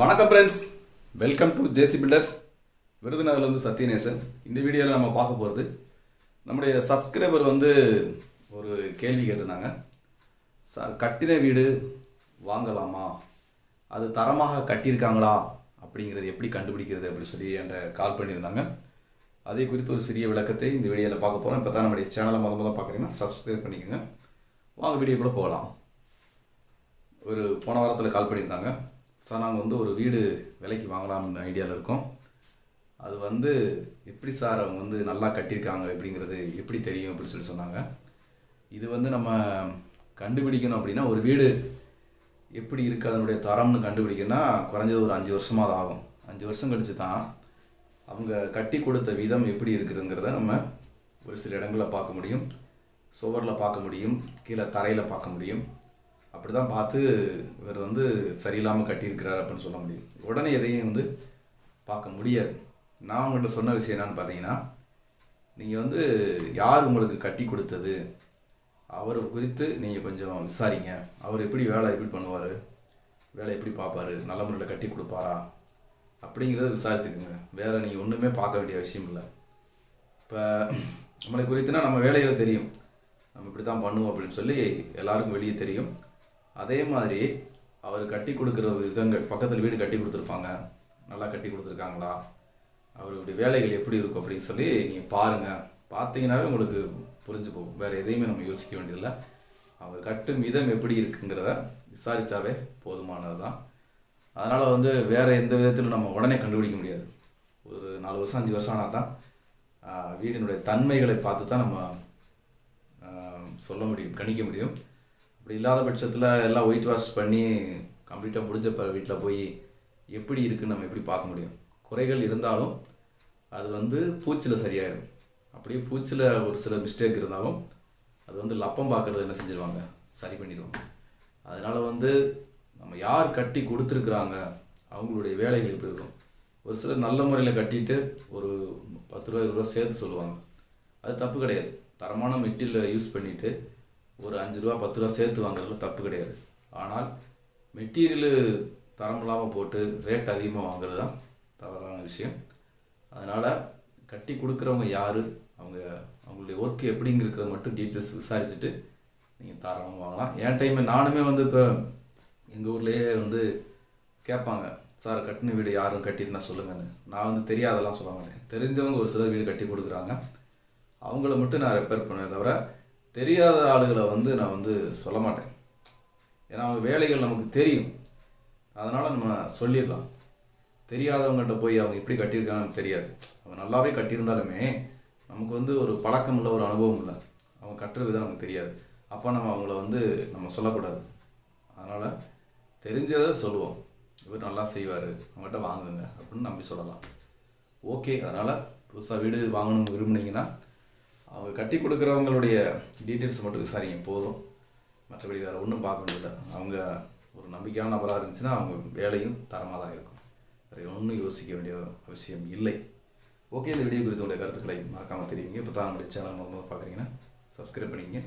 வணக்கம் friends welcome to JC builders விருதுநகர்லேருந்து Sathyanesan. இந்த வீடியோவில் நம்ம பார்க்க போகிறது நம்முடைய சப்ஸ்கிரைபர் வந்து ஒரு கேள்வி கேட்டிருந்தாங்க. சார் கட்டின வீடு வாங்கலாமா? அது தரமாக கட்டியிருக்காங்களா? அப்படிங்கிறது எப்படி கண்டுபிடிக்கிறது? அப்படின்னு சொல்லி என்கிட்ட கால் பண்ணியிருந்தாங்க. அதே குறித்து ஒரு சிறிய விளக்கத்தை இந்த வீடியோவில் பார்க்க போகிறோம் இப்போ தான் நம்முடைய சேனலை முத முதல்ல பார்க்குறீங்கன்னா சப்ஸ்கிரைப் பண்ணிக்கோங்க. வாங்க வீடியோக்குள்ளே போகலாம். ஒரு போன வாரத்தில் கால் பண்ணியிருந்தாங்க. சார் நாங்கள் வந்து ஒரு வீடு விலைக்கு வாங்கலாம்னு ஐடியாவில் இருக்கோம். அது வந்து எப்படி சார் அவங்க வந்து நல்லா கட்டியிருக்காங்க அப்படிங்கிறது எப்படி தெரியும் அப்படின்னு சொல்லி சொன்னாங்க. இது வந்து நம்ம கண்டுபிடிக்கணும் அப்படின்னா ஒரு வீடு எப்படி இருக்குது அதனுடைய தரம்னு கண்டுபிடிக்கணும்னா குறைஞ்சது ஒரு அஞ்சு வருஷமாக அது ஆகும். அஞ்சு வருஷம் கழித்து தான் அவங்க கட்டி கொடுத்த விதம் எப்படி இருக்குதுங்கிறத நம்ம ஒரு சில இடங்களில் பார்க்க முடியும். சுவரில் பார்க்க முடியும். கீழே தரையில் பார்க்க முடியும். அப்படி தான் பார்த்து இவர் வந்து சரியில்லாமல் கட்டியிருக்கிறார் அப்படின்னு சொல்ல முடியும். உடனே எதையும் வந்து பார்க்க முடியாது. நான் உங்கள்கிட்ட சொன்ன விஷயம் என்னன்னு பார்த்தீங்கன்னா நீங்கள் வந்து யார் உங்களுக்கு கட்டி கொடுத்தது? அவர் குறித்து நீங்கள் கொஞ்சம் விசாரிங்க. அவர் எப்படி வேலை எப்படி பண்ணுவார்? வேலை எப்படி பார்ப்பாரு? நல்ல முறையில் கட்டி கொடுப்பாரா? அப்படிங்கிறத விசாரிச்சுக்கோங்க. வேறு நீங்கள் ஒன்றுமே பார்க்க வேண்டிய விஷயம் இல்லை. இப்போ நம்மளை குறித்துனா நம்ம வேலைகளை தெரியும். நம்ம இப்படி தான் பண்ணுவோம் அப்படின்னு சொல்லி எல்லாருக்கும் வெளியே தெரியும். அதே மாதிரி அவர் கட்டி கொடுக்குற விதங்கள் பக்கத்தில் வீடு கட்டி கொடுத்துருப்பாங்க. நல்லா கட்டி கொடுத்துருக்காங்களா? அவருடைய வேலைகள் எப்படி இருக்கும் அப்படின்னு சொல்லி நீங்கள் பாருங்கள் பார்த்தீங்கன்னாவே உங்களுக்கு புரிஞ்சு போகும். வேறு எதையுமே நம்ம யோசிக்க வேண்டியதில்லை. அவங்க கட்டும் விதம் எப்படி இருக்குங்கிறத விசாரித்தாவே போதுமானது தான் அதனால் வந்து வேறு எந்த விதத்திலும் நம்ம உடனே கண்டுபிடிக்க முடியாது. ஒரு நாலு வருஷம் அஞ்சு வருஷம் ஆனால் தான் வீடினுடைய தன்மைகளை பார்த்து தான் நம்ம சொல்ல முடியும் கணிக்க முடியும். இப்போ இல்லாத பட்சத்தில் எல்லாம் ஒயிட் வாஷ் பண்ணி கம்ப்ளீட்டாக முடிஞ்ச பிற வீட்டில் போய் எப்படி இருக்குன்னு நம்ம எப்படி பார்க்க முடியும்? குறைகள் இருந்தாலும் அது வந்து பூச்சில் சரியாயிடும் அப்படியே பூச்சில் ஒரு சில மிஸ்டேக் இருந்தாலும் அது வந்து லப்பம் பார்க்குறது என்ன செஞ்சிருவாங்க? சரி பண்ணிடுவாங்க. அதனால் வந்து நம்ம யார் கட்டி கொடுத்துருக்குறாங்க? அவங்களுடைய வேலைகள் எப்படி இருக்கும். ஒரு சிலர் நல்ல முறையில் கட்டிட்டு ஒரு பத்து ரூபா இருபது ரூபா சேர்த்து சொல்லுவாங்க. அது தப்பு கிடையாது. தரமான மெட்டீரியல் யூஸ் பண்ணிவிட்டு ஒரு அஞ்சு ரூபா பத்து ரூபா சேர்த்து வாங்குறதுல தப்பு கிடையாது. ஆனால் மெட்டீரியலு தரம் இல்லாமல் போட்டு ரேட் அதிகமாக வாங்குறது தான் தவறான விஷயம். அதனால் கட்டி கொடுக்குறவங்க யார்? அவங்க அவங்களுடைய ஒர்க் எப்படிங்கிறத மட்டும் டீட்டெயில்ஸ் விசாரிச்சுட்டு நீங்கள் தாராளமாக வாங்கலாம். என் டைம் நானுமே வந்து இப்போ எங்கள் ஊர்லேயே வந்து கேட்பாங்க சார் கட்டின வீடு யாரும் கட்டியிருந்தா சொல்லுங்கன்னு. நான் வந்து தெரியாதெல்லாம் சொல்ல மாட்டேன். தெரிஞ்சவங்க ஒரு சிலர் வீடு கட்டி கொடுக்குறாங்க. அவங்கள மட்டும் நான் ரெப்பேர் பண்ணுவேன் தவிர தெரியாத ஆளுகளை வந்து நான் வந்து சொல்ல மாட்டேன். ஏன்னா அவங்க வேலைகள் நமக்கு தெரியும். அதனால் நம்ம சொல்லிடலாம். தெரியாதவங்ககிட்ட போய் அவங்க எப்படி கட்டியிருக்காங்கன்னு தெரியாது. அவங்க நல்லாவே கட்டியிருந்தாலுமே நமக்கு வந்து ஒரு பழக்கம் இல்லை ஒரு அனுபவம் இல்லை. அவங்க கட்டுற விதம் நமக்கு தெரியாது. அப்போ நம்ம அவங்கள வந்து நம்ம சொல்லக்கூடாது. அதனால் தெரிஞ்சதை சொல்லுவோம். இவர் நல்லா செய்வார். அவங்ககிட்ட வாங்குங்க அப்படின்னு நம்பி சொல்லலாம். ஓகே. அதனால் புதுசாக வீடு வாங்கணும்னு விரும்புனீங்கன்னா அவங்க கட்டி கொடுக்குறவங்களுடைய டீட்டெயில்ஸ் மட்டும் விசாரிங்க போதும். மற்றபடி வேறு ஒன்றும் பார்க்க முடியல அவங்க ஒரு நம்பிக்கையான நபராக இருந்துச்சுன்னா அவங்க வேலையும் தரமாக தான் இருக்கும். வேறு ஒன்றும் யோசிக்க வேண்டிய அவசியம் இல்லை. ஓகே இந்த வீடியோ குறித்து உடைய கருத்துக்களை மறக்காமல் தெரிவிங்க. இப்போ தான் நம்முடைய சேனல் மூலமாக பார்க்குறீங்கன்னா சப்ஸ்கிரைப் பண்ணிக்கங்க.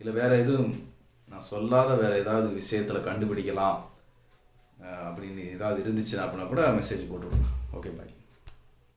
இல்லை வேறு எதுவும் நான் சொல்லாத வேறு ஏதாவது விஷயத்தில் கண்டுபிடிக்கலாம் அப்படின்னு ஏதாவது இருந்துச்சுன்னா அப்படின்னா கூட மெசேஜ் போட்டு ஓகே பாய்